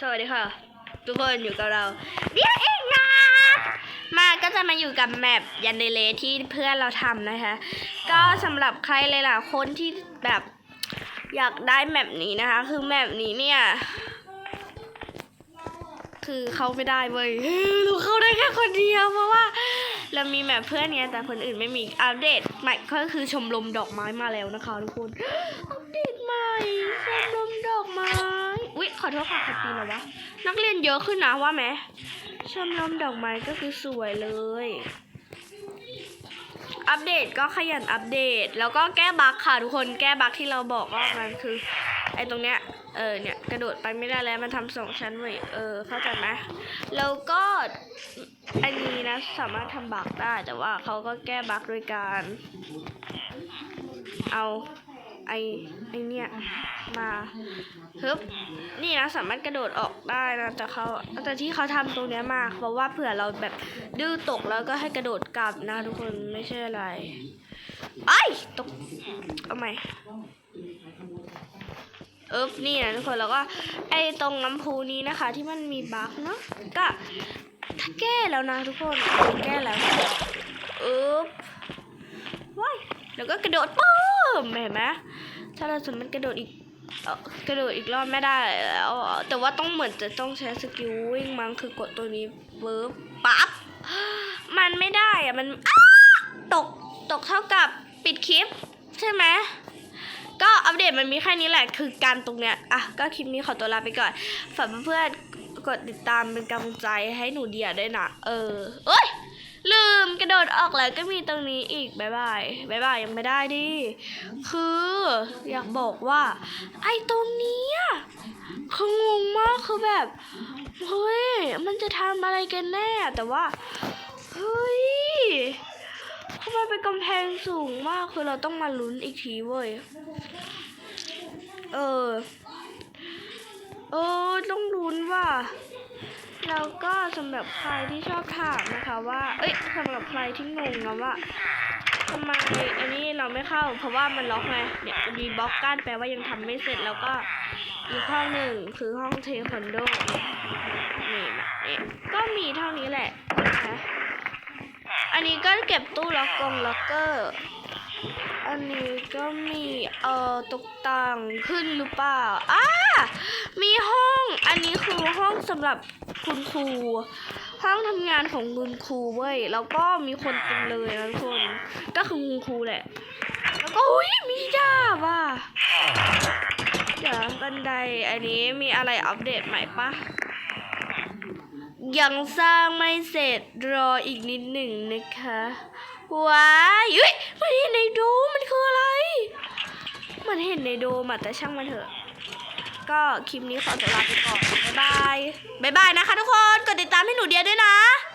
สวัสดีค่ะ ทุกคนอยู่กับเราเดียวเองนะมาก็จะมาอยู่กับแมปยันเดเลที่เพื่อนเราทำนะคะ ก็สำหรับใครเลยล่ะคนที่แบบอยากได้แมปนี้นะคะ คือแมปนี้เนี่ย คือเข้าไม่ได้เว้ยเราเข้าได้แค่คนเดียวเพราะว่า เรามีแมปเพื่อนไงแต่คนอื่นไม่มีอัปเดตใหม่ก็คือชมรมดอกไม้มาแล้วนะคะทุกคนอัปเดตใหม่ชมรมดอกไม้อุ๊ยขอโทษค่ะขัดตีนเหรอวะนักเรียนเยอะขึ้นนะว่าไหมชมรมดอกไม้ก็คือสวยเลย อัปเดตก็ขยันอัปเดต แล้วก็แก้บั๊กค่ะทุกคนแก้บั๊กที่เราบอกว่ามันคือไอ้ตรงเนี้ยเออเนี่ยกระโดดไปไม่ได้แล้วมันทำสองชั้นไว้ยเออเข้าใจไหมแล้วก็ อันนี้นะสามารถทำบั๊กได้แต่ว่าเขาก็แก้บั๊กโดยการ เอาไอไอเนี่ยมาฮึบนี่นะสามารถกระโดดออกได้นะแต่เขาแต่ที่เขาทำตรงเนี้ยมาเพราะว่าเผื่อเราแบบดื้อตกแล้วก็ให้กระโดดกลับนะทุกคนไม่ใช่อะไรไอ้ตกเอาใหม่เอ๊บนี่นะทุกคนแล้วก็ไอตรงน้ำพุนี้นะคะ ที่มันมีบั๊กเนาะก็ แก้แล้วนะทุกคนแก้แล้วเอ๊บว้ายแล้วก็กระโดดปุ๊บเห็นไหมถ้าเราสมมติกระโดดอีกกระโดดอีกรอบไม่ได้แล้วแต่ว่าต้องเหมือนจะต้องใช้สกิลวิ่งมั้งคือกดตัวนี้เวิร์บปั๊บมันไม่ได้อะมันตกตกเท่ากับปิดคลิป ใช่ไหมก็อัปเดตมันมีแค่นี้แหละคือการตรงเนี้ยอะก็คลิปนี้ขอตัวลาไปก่อนฝากเพื่อน กดติดตามเป็นกำลังใจให้หนูเดียด้วยนะ เออ เอ้ย ลืมกระโดดออกแล้วก็มีตรงนี้อีกบายบายบายบายยังไม่ได้ดิ คืออยากบอกว่า ไอ้ตรงนี้คืองงมากคือแบบ เฮ้ย มันจะทำอะไรกันแน่ แต่ว่า เฮ้ยทำไมเป็นกำแพงสูงมากคือเราต้องมาลุ้นอีกทีเว้ย เออ เออ ต้องลุ้น แล้วก็สำหรับใครที่ชอบถามนะคะว่า เอ้ยสำหรับใครที่งงนะว่าทำไมอันนี้เราไม่เข้า เพราะว่ามันล็อกไงเนี่ยมีบล็อกกั้นแปลว่ายังทำไม่เสร็จแล้วก็อีกห้องหนึ่งคือห้องเทควันโดนี่นะนี่ก็มีเท่านี้แหละนะคะอันนี้ก็เก็บตู้ล็อกกงล็อกเกอร์ อันนี้ก็มีเอ่อตกแต่งขึ้นหรือเปล่าอ้ามีห้อง อันนี้คือห้องสำหรับคุณครู ห้องทำงานของคุณครูเว้ย แล้วก็มีคนเต็มเลยนะทุกคน ก็คือคุณครูแหละ แล้วก็อุ้ยมีดาบอะเดี๋ยวบันได อันนี้มีอะไรอัปเดตใหม่ปะ ยังสร้างไม่เสร็จรออีกนิดหนึ่งนะคะ ว้ายเฮ้ยมันเห็นในโดมมันคืออะไร มันเห็นในโดมแต่ช่างมันเถอะ ก็คลิปนี้ขอตัวลาไปก่อน บ๊ายบาย บ๊ายบายนะคะทุกคน กดติดตามให้หนูเดียด้วยนะ